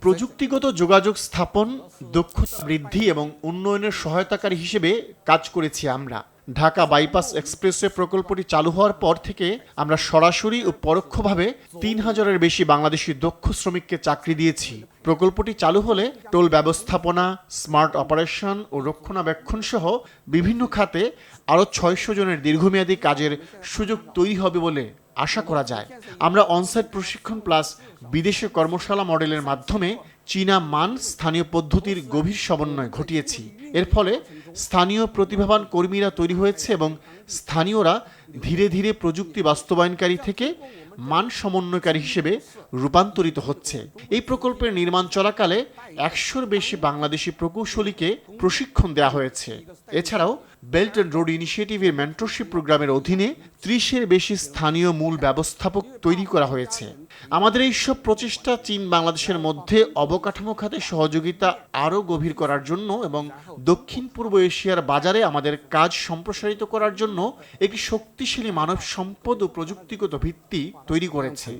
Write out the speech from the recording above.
প্রযুক্তিগত যোগাযোগ স্থাপন দক্ষতা বৃদ্ধি এবং উন্নয়নের সহায়তাকারী হিসেবে কাজ করেছি আমরা। ঢাকা বাইপাস এক্সপ্রেসওয়ে প্রকল্পটি চালু হওয়ার পর থেকে আমরা সরাসরি ও পরোক্ষভাবে তিন হাজারের বেশি বাংলাদেশি দক্ষ শ্রমিককে চাকরি দিয়েছি। প্রকল্পটি চালু হলে টোল ব্যবস্থাপনা, স্মার্ট অপারেশন ও রক্ষণাবেক্ষণ সহ বিভিন্ন খাতে আরও ছয়শো জনের দীর্ঘমেয়াদী কাজের সুযোগ তৈরি হবে বলে আশা করা যায়। আমরা অনসাইট প্রশিক্ষণ প্লাস বিদেশে কর্মশালা মডেলের মাধ্যমে চীনা মান স্থানীয় পদ্ধতির গভীর সমন্বয় ঘটিয়েছি। এর ফলে স্থানীয় প্রতিভাবান কর্মীরা তৈরি হয়েছে এবং স্থানীয়রা ধীরে ধীরে প্রযুক্তি বাস্তবায়নকারী থেকে মান সমন্বয়কারী হিসেবে রূপান্তরিত হচ্ছে। এই প্রকল্পের নির্মাণ চলাকালে একশোর বেশি বাংলাদেশি প্রকৌশলীকে প্রশিক্ষণ দেওয়া হয়েছে। এছাড়াও বেল্ট অ্যান্ড রোড ইনিশিয়েটিভের মেন্টরশিপ প্রোগ্রামের অধীনে ত্রিশের বেশি স্থানীয় মূল ব্যবস্থাপক তৈরি করা হয়েছে। আমাদের এই সব প্রচেষ্টা চীন বাংলাদেশের মধ্যে অবকাঠামো খাতে সহযোগিতা আরও গভীর করার জন্য এবং দক্ষিণ পূর্ব এশিয়ার বাজারে আমাদের কাজ সম্প্রসারিত করার জন্য একটি শক্তিশালী মানব সম্পদ ও প্রযুক্তিগত ভিত্তি তৈরি করেছে।